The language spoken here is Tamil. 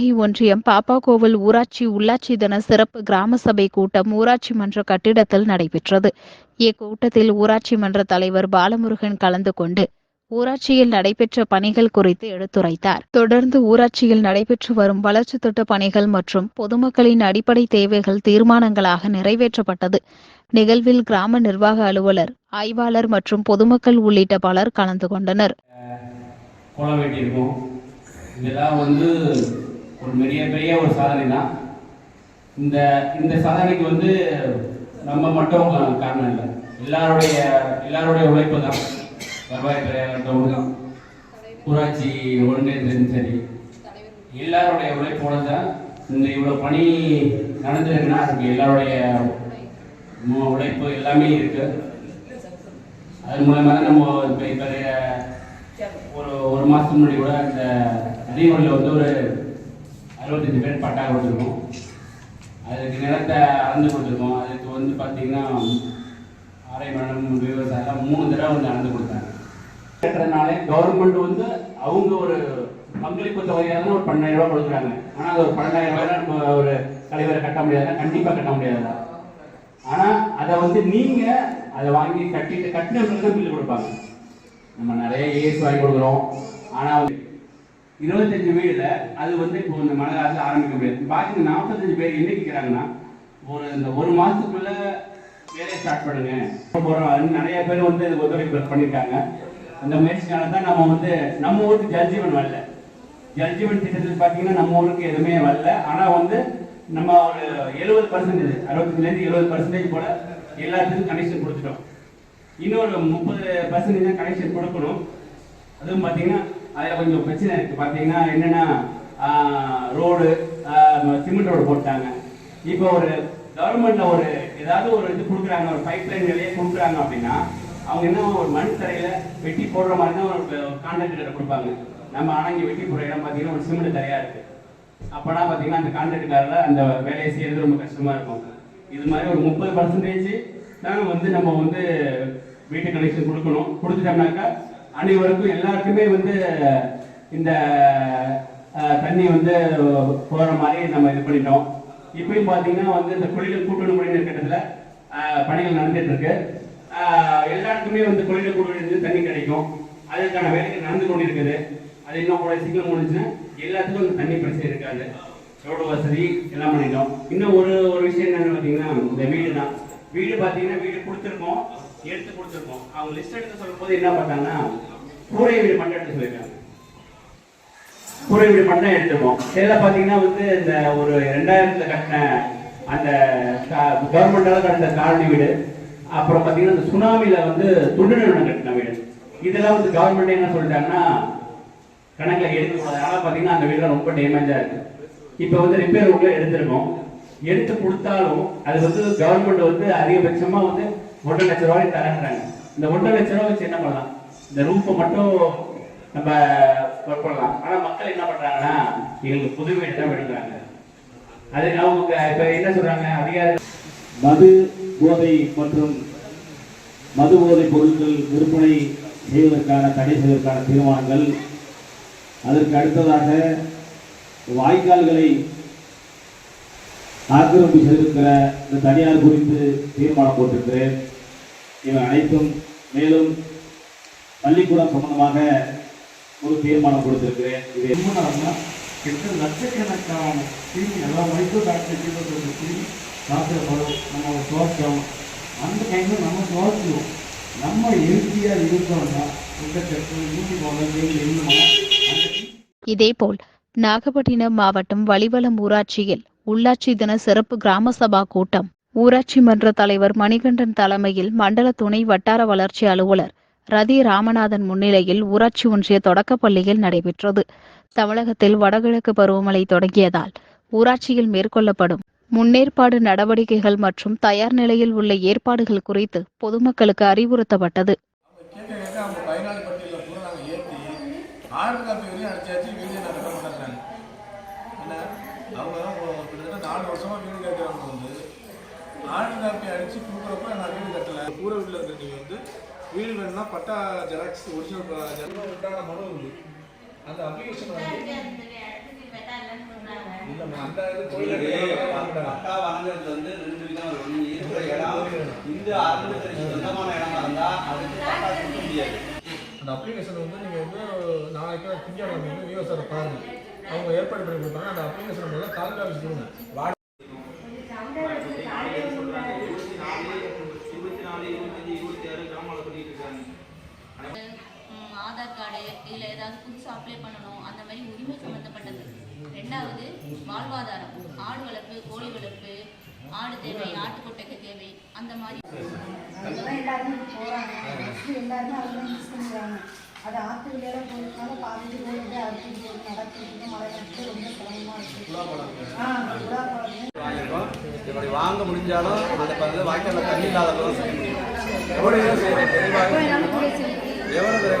நாகை ஒன்றியம் பாப்பாக்கோவில் ஊராட்சி உள்ளாட்சி தின சிறப்பு கிராம சபை கூட்டம் ஊராட்சி மன்ற கட்டிடத்தில் நடைபெற்றது. இக்கூட்டத்தில் ஊராட்சி மன்ற தலைவர் பாலமுருகன் கலந்து கொண்டு ஊராட்சியில் நடைபெற்ற பணிகள் குறித்து எடுத்துரைத்தார். தொடர்ந்து ஊராட்சியில் நடைபெற்று வரும் வளர்ச்சி திட்ட பணிகள் மற்றும் பொதுமக்களின் அடிப்படை தேவைகள் தீர்மானங்களாக நிறைவேற்றப்பட்டது. நிகழ்வில் கிராம நிர்வாக அலுவலர் ஆய்வாளர் மற்றும் பொதுமக்கள் உள்ளிட்ட பலர் கலந்து கொண்டனர். இதெல்லாம் வந்து ஒரு பெரிய பெரிய ஒரு சாதனை தான் இந்த இந்த சாதனைக்கு வந்து நம்ம மட்டும் காரணம் இல்லை. எல்லாருடைய எல்லாருடைய உழைப்பு தான். வருவாய்த்துறையாகட்டும் ஊராட்சி ஒன்றியத்திலும் சரி. எல்லாருடைய உழைப்போட தான் இந்த இவ்வளோ பணி நடந்திருக்குன்னா அதுக்கு எல்லாருடைய உழைப்பு எல்லாமே இருக்கு. அது மூலமாக தான் நம்ம இப்போ இப்போ ஒரு ஒரு மாதத்துக்கு முன்னாடி கூட இந்த அதிகூரில் வந்து ஒரு அறுபத்தஞ்சு பேர் பட்டா கொடுத்துருக்கோம் அதுக்கு நிலத்தை அளந்து கொடுத்துருக்கோம். அதுக்கு வந்து பார்த்தீங்கன்னா ஆரை மடம் விவசாயம் மூணு தடவை வந்து அளந்து கொடுத்தாங்க. கட்டுறதுனாலே கவர்மெண்ட் வந்து அவங்க ஒரு பங்களிப்பு தொகையாக தான் ஒரு பன்னெண்டாயிரம் ரூபா கொடுக்குறாங்க. ஆனால் அது ஒரு பன்னெண்டாயிரம் ரூபாய் நம்ம ஒரு தலைவரை கட்ட முடியாதா கண்டிப்பாக கட்ட முடியாதா ஆனால் அதை வந்து நீங்கள் அதை வாங்கி கட்டிட்டு கட்டினவங்களுக்கு தான் பில் கொடுப்பாங்க. நம்ம நிறைய ஏசி வாங்கி கொடுக்குறோம். ஆனால் இருபத்தஞ்சு வீடுல அது வந்து இப்போ இந்த மழை காலத்தில் ஆரம்பிக்க முடியாது. பாக்கி இந்த நாற்பத்தஞ்சு பேர் என்ன கேட்குறாங்கன்னா ஒரு இந்த ஒரு மாசத்துக்குள்ள வேலையை ஸ்டார்ட் பண்ணுங்க. போகிறோம் நிறைய பேர் வந்து இதுக்கு ஒத்துழைப்பு பண்ணியிருக்காங்க அந்த முயற்சினால தான் நம்ம வந்து நம்ம ஊருக்கு ஜல்ஜீவன் வரல. ஜல்ஜீவன் திட்டத்தில் பார்த்தீங்கன்னா நம்ம ஊருக்கு எதுவுமே வரல. ஆனால் வந்து நம்ம ஒரு எழுபது பர்சன்டேஜ் அறுபத்தஞ்சுலேருந்து எழுபது பர்சன்டேஜ் போல எல்லாத்துக்கும் கனெக்ஷன் கொடுத்துட்டோம். இன்னொரு முப்பது பர்சன்டேஜ் தான் கனெக்ஷன் கொடுக்கணும். அதுவும் பார்த்தீங்கன்னா அதில் கொஞ்சம் பிரச்சனை இருக்குது பார்த்தீங்கன்னா என்னென்னா ரோடு சிமெண்ட் ரோடு போட்டாங்க. இப்போ ஒரு கவர்மெண்ட்ல ஒரு ஏதாவது ஒரு இது கொடுக்குறாங்க ஒரு பைப் லைன் வெளியே கொடுக்குறாங்க அப்படின்னா அவங்க என்ன ஒரு மண் தரையில் வெட்டி போடுற மாதிரி தான் ஒரு கான்ட்ராக்டர் கொடுப்பாங்க. நம்ம ஆனால் இங்கே வெட்டி போடுற இடம் பார்த்தீங்கன்னா ஒரு சிமெண்ட் தரையாக இருக்குது அப்போனா பார்த்தீங்கன்னா அந்த கான்ட்ராக்டுக்காரில் அந்த வேலையை செய்யறது ரொம்ப கஷ்டமாக இருக்கும். இது மாதிரி ஒரு முப்பது பர்சன்டேஜ் தான் வந்து நம்ம வந்து வீட்டு கனெக்ஷன் கொடுக்கணும். கொடுத்துட்டோம்னாக்கா அனைவருக்கும் எல்லாருக்குமே வந்து இந்த தண்ணி வந்து போகிற மாதிரி நம்ம இது பண்ணிட்டோம். இப்பயும் பார்த்தீங்கன்னா வந்து இந்த குளியல் கூட்டுறவு குடிநீர் கட்டத்தில் பணிகள் நடந்துட்டு இருக்கு எல்லாருக்குமே வந்து குளியல் கூட்டுறவு தண்ணி கிடைக்கும். அதுக்கான வேலைகள் நடந்து கொண்டு இருக்குது அது இன்னும் கூட சீக்கிரம் முடிஞ்சுன்னா எல்லாத்துக்கும் இந்த தண்ணி பிரச்சனை இருக்காது. ரோடு வசதி எல்லாம் பண்ணிட்டோம். இன்னும் ஒரு ஒரு விஷயம் என்னன்னு பார்த்தீங்கன்னா இந்த வீடு தான் வீடு பார்த்தீங்கன்னா வீடு கொடுத்துருக்கோம். எடுத்து கொடுத்துருக்கோம். அவங்க லிஸ்ட் எடுத்து சொல்லும் போது என்ன பார்த்தாங்கன்னா கூரை வீடு மட்டும் எடுத்து சொல்லியிருக்காங்க. கூரை வீடு மட்டும் எடுத்துருக்கோம். இதில் பார்த்தீங்கன்னா வந்து இந்த ஒரு ரெண்டாயிரத்துல கட்டின அந்த கவர்மெண்டால கட்டின காலனி வீடு. அப்புறம் பார்த்தீங்கன்னா இந்த சுனாமியில் வந்து துண்டு நிறுவனம் கட்டின வீடு. இதெல்லாம் வந்து கவர்மெண்ட் என்ன சொல்லிட்டாங்கன்னா கணக்கில் எடுக்கக்கூடாது அதனால் பார்த்தீங்கன்னா அந்த வீடுலாம் ரொம்ப டேமேஜாக இருக்கு. இப்போ வந்து ரிப்பேர் உள்ள எடுத்திருக்கோம். எடுத்து கொடுத்தாலும் அது வந்து கவர்மெண்ட் வந்து அதிகபட்சமாக வந்து ஒன்றரை லட்ச ரூபாய் தரேன்றாங்க. இந்த ஒன்றரை லட்ச ரூபாய் வச்சு என்ன பண்ணலாம்? இந்த ரூஃபை மட்டும் நம்ம ஒர்க் பண்ணலாம் ஆனால் மக்கள் என்ன பண்ணுறாங்கன்னா எங்களுக்கு புது வீடு தான் எடுக்கிறாங்க அது அவங்க இப்போ என்ன சொல்கிறாங்க அதிகாரி மது போதை மற்றும் மது போதை பொருட்கள் விற்பனை செய்வதற்கான தடை செய்வதற்கான தீர்மானங்கள். அதற்கு அடுத்ததாக வாய்க்கால்களை ஆக்கிரமிப்பு செய்திருக்கிற இந்த தனியார் குறித்து தீர்மானம் போட்டிருக்கிறேன். இவை அனைத்தும் மேலும் பள்ளிக்கூடம் சம்பந்தமாக ஒரு தீர்மானம் கொடுத்திருக்கிறேன். இது உண்மைனா கிட்ட லட்சக்கணக்கான கிருமி எல்லா வரைக்கும் டாக்டர் கீழே கிருமி டாக்டர் நம்ம சுவாசம் அந்த டைமில் நம்ம சுவாசிக்கும் நம்ம ஹெல்த்தியாக இருக்கோம்னா இந்த கட்டு ஊசி போல இதேபோல் நாகப்பட்டினம் மாவட்டம் வலிவலம் ஊராட்சியில் உள்ளாட்சி தின சிறப்பு கிராம சபா கூட்டம். ஊராட்சி மன்ற தலைவர் மணிகண்டன் தலைமையில் மண்டல துணை வட்டார வளர்ச்சி அலுவலர் ரதி ராமநாதன் முன்னிலையில் ஊராட்சி ஒன்றிய தொடக்கப்பள்ளியில் நடைபெற்றது. தமிழகத்தில் வடகிழக்கு பருவமழை தொடங்கியதால் ஊராட்சியில் மேற்கொள்ளப்படும் முன்னேற்பாடு நடவடிக்கைகள் மற்றும் தயார் நிலையில் உள்ள ஏற்பாடுகள் குறித்து பொதுமக்களுக்கு அறிவுறுத்தப்பட்டது கேட்க கேட்க அவங்க பயனாளி பட்டியலில் பூரா நாங்கள் ஏற்றி ஆயிரத்தி காப்பி வரையும் அடிச்சாச்சு வீடியோ நான் கட்ட மாட்டேங்கிறாங்க என்ன அவங்க தான் ஒரு கிட்டத்தட்ட நாலு வருஷமா வீடு கேட்குறவங்க வந்து காப்பி அடிச்சு கொடுக்குறப்ப நான் வீடு கட்டலை. கூரை வீட்டில் இருக்க நீங்கள் வந்து வீடு வேணும்னா பட்டா ஜெராக்ஸ் ஒரிஜினல் உண்டான மனு இருக்குது அந்த அப்ளிகேஷன் வந்து அந்த பக்கா வணங்குறது வந்து ரெண்டு விதம் இருக்கிற இடம். இந்து அறநிலையத்துறைக்கு சொந்தமான இடமா இருந்தா அதுக்கு பட்டா கொடுக்க முடியாது. அந்த அப்ளிகேஷன் வந்து நீங்கள் வந்து நாளைக்கு திங்கட்கிழமை வந்து விவசாயத்தை பாருங்க. அவங்க ஏற்பாடு பண்ணி கொடுப்பாங்க. அந்த அப்ளிகேஷன் முதல்ல தாலுகா ஆஃபீஸ் கொடுங்க. கிராமங்களை சொல்லிட்டு இருக்காங்க. ஆதார் கார்டு இதில் ஏதாவது புதுசாக அப்ளை பண்ணணும் அந்த மாதிரி உரிமை சம்மந்தப்பட்டது ரெண்டாவது வாழ்வாதாரம். ஆடு வளர்ப்பு கோழி வளர்ப்பு ஆடு தேவை ஆட்டுக்கொட்டைக்கு தேவை அந்த மாதிரி. எல்லாருமே போகிறாங்க எல்லாருமே அதெல்லாம் யூஸ் பண்ணுறாங்க அது ஆற்று விளையாட போகிறதுனால பாதிட்டு போகிறது அறுத்துட்டு போகிறது நடக்கிறதுக்கு மழை நடத்து ரொம்ப சிரமமாக இருக்குது ஆ வாங்க முடிஞ்சாலும் அந்த வாய்க்கால தண்ணி இல்லாதவங்க செய்ய